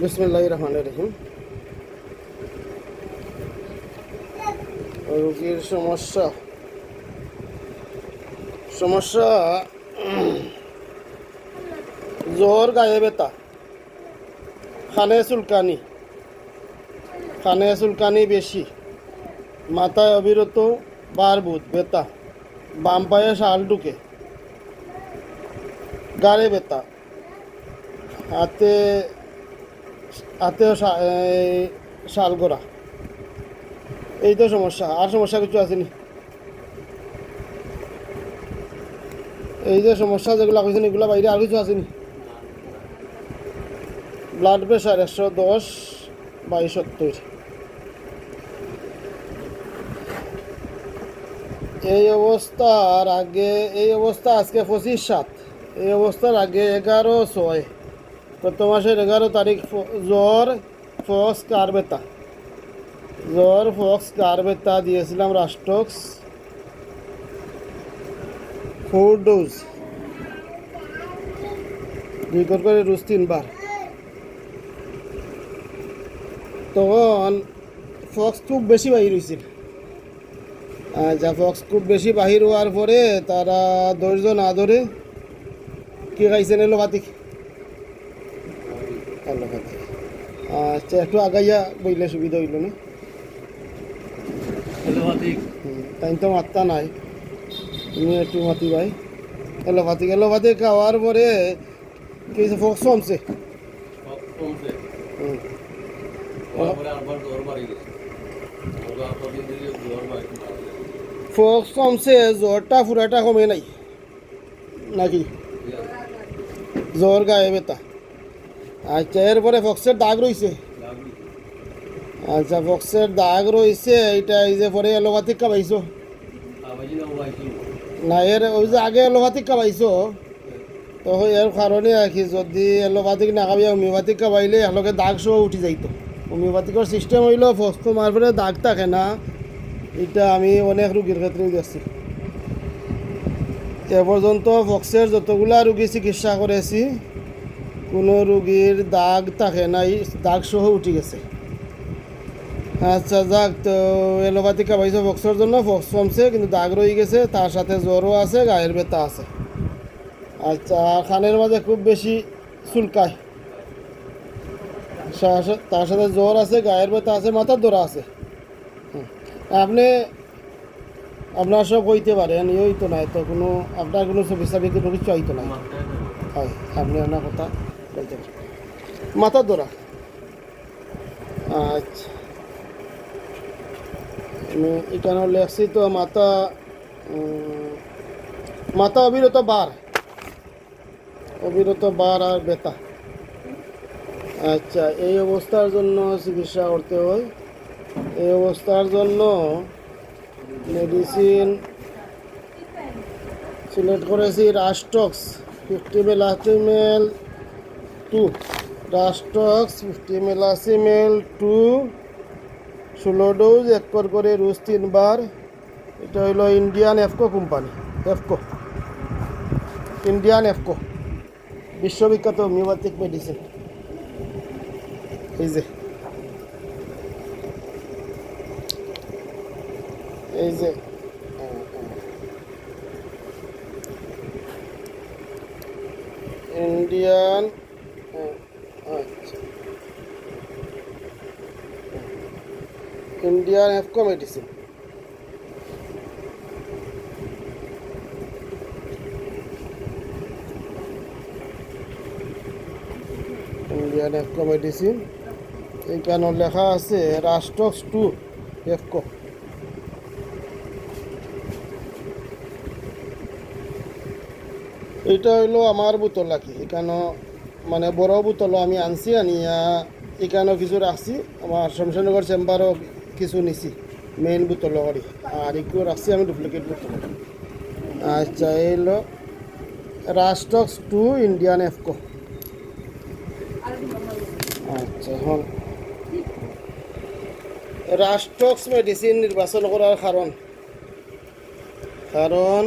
বিসমুল্লাহ রহমান রহিম। রোগীর সমস্যা। সমস্যা জ্বর, গায়ে ব্যথা খানে চুলকানি খানে চুলকানি বেশি, মাথায় অবিরত বারবুত ব্যথা, বাম পায়ে শাল ঢুকে গাড়ে ব্যথা, হাতে হাতেও শা- এই তো সমস্যা, আর সমস্যা কিছু আসেনি। এই যে সমস্যা যেগুলো কইছেন এগুলো বাইরে আর কিছু আসেনি। ব্লাড প্রেশার একশো দশ বাই সত্তর। এই অবস্থার আগে, এই অবস্থা আজকে পঁচিশ সাত, এই অবস্থার আগে এগারো ছয়। গত মাসের এগারো তারিখ জ্বর, ফক্স কারবেতা জ্বর, ফক্স কারবেতা দিয়েছিলাম রাস্টক্স ফোর ডোজ দুই কর করে রোজ তিনবার। তখন ফক্স খুব বেশি বাহির হয়েছিল আচ্ছা ফক্স খুব বেশি বাহির হওয়ার পরে তারা ধৈর্য না ধরে কি খাইছেন এলোপাতিক এলোপাতিক আচ্ছা একটু আগাইয়া বইলে সুবিধা হইল না? তাই তো মাত্রা নাই। তুমি একটু মাতি ভাই। এলোপাতিক এলোপাতিক খাওয়ার পরে কি ফক্স কমছে? কমছে। ফক্স কমছে জ্বরটা পুরাটা কমে নাই। নাকি? জ্বর গায়ে ব্যথা। আচ্ছা এরপরে ফক্সের দাগ রইছে। আচ্ছা ফক্সের দাগ রইছে, এইটা এই যে পরে এলোপাথিক খাবাইছো না, এর ওই যে আগে এলোপাথিক খাবাইছো তো এর কারণে আর কি, যদি এলোপাথিক না খাবিয়া হোমিওপ্যাথিক খাবাইলে এলোকে দাগ সহ উঠি যাইতো। হোমিওপ্যাথিকের সিস্টেম হইল, ফক্স মার পরে দাগ থাকে না। এটা আমি অনেক রুগীর ক্ষেত্রেও দেখছি। এ পর্যন্ত ফক্সের যতগুলা রুগী চিকিৎসা করেছি কোনো রুগীর দাগ থাকে নাই দাগ সহ উঠি গেছে। আচ্ছা যাক তো এলোপাথি খাবাইছে ফক্সের জন্য বক্স কমছে কিন্তু দাগ রয়ে গেছে তার সাথে জ্বরও আছে গায়ের ব্যথা আছে। আচ্ছা খানের মাঝে খুব বেশি চুলকায়। তার সাথে জ্বর আছে গায়ের ব্যথা আছে মাথার ধরা আছে। আপনি আপনার সব হইতে পারেন ইয়ে হইতো না তো কোনো আপনার কোনো ছবি চাবি কোনো কিছু হইতো না হয় আপনি আপনার কথা। মাথার ধরা। আচ্ছা। এখানে লেখছি তো, মাথা মাথা অবিরত বার। অবিরত বার আর বেতা আচ্ছা এই অবস্থার জন্য চিকিৎসা করতে হয়। এই অবস্থার জন্য মেডিসিন সিলেক্ট করেছি Rhus tox fifty millesimal two. Rhus tox fifty millesimal two ষোলো ডোজ এক কর করে রোজ তিনবার। এটা হইল Indian IFFCO company IFFCO Indian IFFCO বিশ্ববিখ্যাত হোমিওপ্যাথিক মেডিসিন এই যে। এই যে। ইন্ডিয়ান আচ্ছা Indian IFFCO medicine. Indian IFFCO medicine. এইখানে লেখা আছে রাস্টক্স টু এফকো এইটা হইল আমার বোতল আর এখানে মানে বড় বোতল আমি আনছি, আনিয়া এখানেও কিছু রাখছি। আমার শমশানগর চেম্বারও কিছু নিছি মেইন বোতল করি আর একটু রাখছি আমি ডুপ্লিকেট বোতল আচ্ছা এই হলো রাস্টক্স টু ইন্ডিয়ান এফকো আচ্ছা হল। রাস্টক্স মেডিসিন নির্বাচন করার কারণ কারণ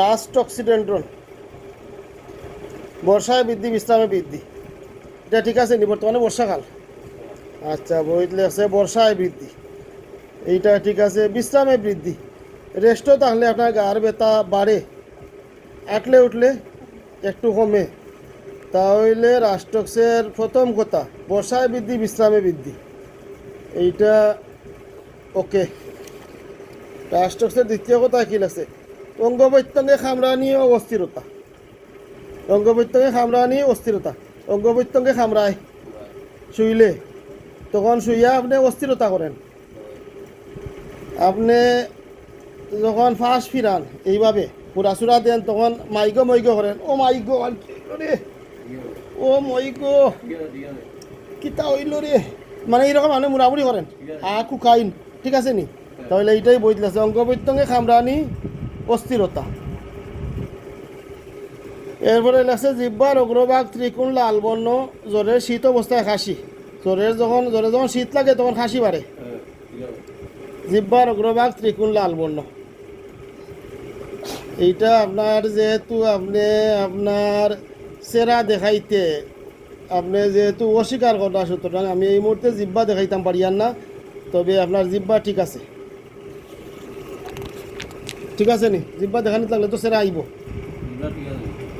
রাস্টক্সিডেন্ড্রন বর্ষায় বৃদ্ধি বিশ্রামে বৃদ্ধি। এটা ঠিক আছে, নি বর্তমানে বর্ষাকাল আচ্ছা বইত লেখছে বর্ষায় বৃদ্ধি। এইটা ঠিক আছে, বিশ্রামে বৃদ্ধি। রেস্টও থাকলে আপনার গার ব্যথা বাড়ে। আটলে উঠলে একটু কমে। তাহলে রাষ্ট্রক্সের প্রথম কথা, বর্ষায় বৃদ্ধি, বিশ্রামে বৃদ্ধি। এইটা ওকে। রাষ্ট্রক্সের দ্বিতীয় কথা কি লাগছে অঙ্গ প্রত্যঙ্গে খামরানি ও অস্থিরতা। অঙ্গ প্রত্যঙ্গে খামরানি অস্থিরতা। অঙ্গ প্রত্যঙ্গে খামরায়। শুইলে। তখন শুইয়া আপনি অস্থিরতা করেন। আপনি যখন ফাঁস ফিরান, এইভাবে পুরাচুরা দেন, তখন মাইগ মৈগ করেন, ও মাইগ রে? ও মৈগ কিতা হইল রে? মানে এইরকম আপনি মুড়ামুড়ি করেন। আ, কুকাইন, ঠিক আছে নি? তাহলে এইটাই বইতে আছে অঙ্গ প্রত্যঙ্গে খামরানি অস্থিরতা। এরপরে লাগছে জিব্বার অগ্রভাগ ত্রিকোণ লাল বর্ণ জ্বরের শীত অবস্থায় খাসি। জ্বরের যখন জ্বরে যখন শীত লাগে তখন খাসি বাড়ে। জিব্বার অগ্রভাগ ত্রিকোণ লাল বর্ণ এইটা আপনার যেহেতু আপনি আপনার সেরা দেখাইতে আপনি যেহেতু অস্বীকার করা সুতরাং আমি এই মুহূর্তে জিব্বা দেখাইতাম পারিয়ান না তবে আপনার জিব্বা ঠিক আছে। ঠিক আছে নি? জিব্বা দেখানি থাকলে তো সেরা আইব।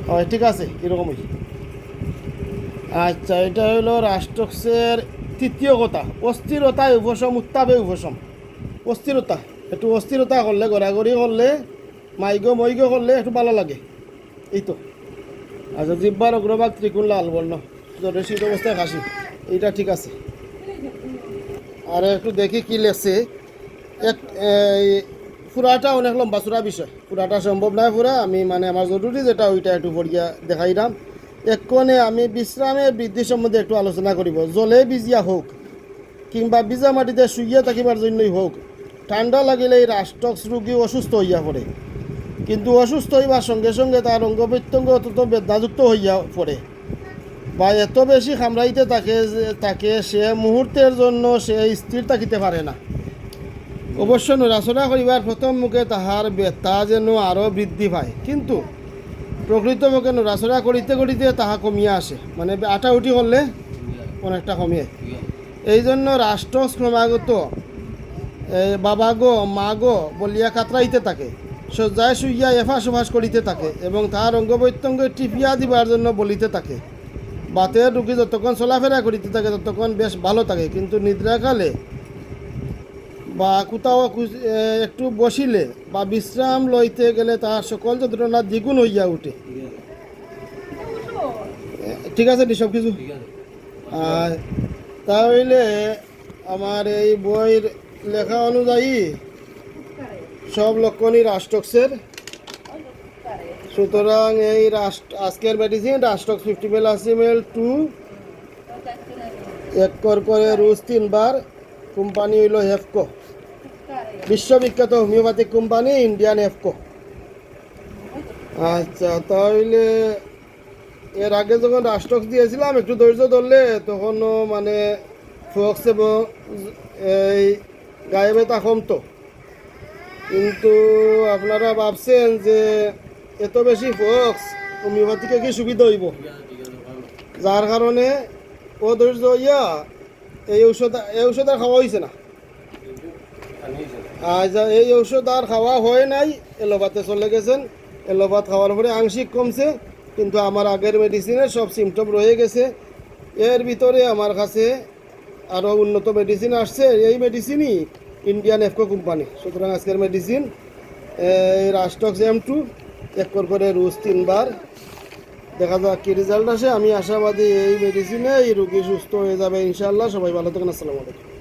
হয় ঠিক আছে এরকমই। আচ্ছা এটা হলো রাষ্ট্রক্সের তৃতীয় কথা। অস্থিরতায় উপশম উত্তাপে উপশম অস্থিরতা, একটু অস্থিরতা করলে, গড়াগড়ি করলে, মাইগ মইগ করলে একটু ভালো লাগে। এই তো। আচ্ছা জিব্বার অগ্রভাগ ত্রিকোণ লাল বর্ণ। শীত অবস্থায় হাসি এইটা ঠিক আছে। আর একটু দেখি কি লেখছে। এক ফুরাটা অনেক লম্বা, চূড়া বিষয়। ফুরাটা সম্ভব নয়, ফুরা। আমি মানে আমার জরুরি যেটা, ওইটা একটু পড়িয়া দেখাইলাম। এক্ষণে আমি বিশ্রামে বৃদ্ধি সম্বন্ধে একটু আলোচনা করিব জলে বিজিয়া হোক কিংবা বিজা মাটিতে শুইয়া থাকিবার জন্যই হোক ঠান্ডা লাগিলে এই রাষ্ট্রক্স রোগী অসুস্থ হইয়া পড়ে কিন্তু অসুস্থ হইবার সঙ্গে সঙ্গে তার অঙ্গ প্রত্যঙ্গ অত্যন্ত বেদনাযুক্ত হইয়া পড়ে বা এত বেশি খামড়াইতে যে তাকে সে মুহূর্তের জন্য সে স্থির থাকিতে পারে না। অবশ্য নড়াচড়া করিবার প্রথম মুখে তাহার বেতা যেন আরও বৃদ্ধি পায়। কিন্তু প্রকৃতপক্ষে নড়াচড়া করিতে করিতে তাহা কমিয়া আসে। মানে আটা উঠি করলে অনেকটা কমিয়ে এই জন্য রাষ্ট্র ক্রমাগত বাবা গো, মা গো বলিয়া কাতরাইতে থাকে সজ্জায় শুইয়া এফাস ওফাস করিতে থাকে এবং তাহার অঙ্গ প্রত্যঙ্গ টিপিয়া দিবার জন্য বলিতে থাকে। বাতের রুগী যতক্ষণ চলাফেরা করিতে থাকে, ততক্ষণ বেশ ভালো থাকে, কিন্তু নিদ্রাকালে বা কোথাও একটু বসিলে বা বিশ্রাম লইতে গেলে তাহার সকল যন্ত্রণা দ্বিগুণ হইয়া উঠে। ঠিক আছে সব কিছু আর তাহলে আমার এই বইয়ের লেখা অনুযায়ী সব লক্ষণই রাষ্ট্রক্সের। সুতরাং এই রাষ্ট্র আজকের মেডিসিন রাষ্ট্রক্স ফিফটি মেল আশি মেল টু এক কর করে রুজ তিনবার। কোম্পানি হইল হেফকো। বিশ্ববিখ্যাত হোমিওপ্যাথিক কোম্পানি ইন্ডিয়ান হেফকো আচ্ছা তাহলে এর আগে যখন রাষ্ট্রক্স দিয়েছিলাম, একটু ধৈর্য ধরলে তখনও মানে ফক্স এবং এই গায়ে ব্যথা কমতো কিন্তু আপনারা ভাবছেন যে এত বেশি ফক্স হোমিওপ্যাথিকে কি সুবিধা হইব? যার কারণে ও ধৈর্য হইয়া এই ঔষধ এই ঔষধ আর খাওয়া হয়েছে না। আর এই ঔষধ আর খাওয়া হয় নাই। এলোপাতে চলে গেছেন। এলোপাত খাওয়ার পরে আংশিক কমছে, কিন্তু আমার আগের মেডিসিনের সব সিমটম রয়ে গেছে। এর ভিতরে আমার কাছে আরও উন্নত মেডিসিন আসছে। এই মেডিসিনই ইন্ডিয়ান এফকো কোম্পানি সুতরাং আজকের মেডিসিন রাস্টক্স এম টু এক কর করে রোজ তিনবার। দেখা যাক কী রেজাল্ট আসে। আমি আশাবাদী এই মেডিসিনে এই রুগী সুস্থ হয়ে যাবে, ইনশাআল্লাহ। সবাই ভালো থাকেন। আসসালামু আলাইকুম।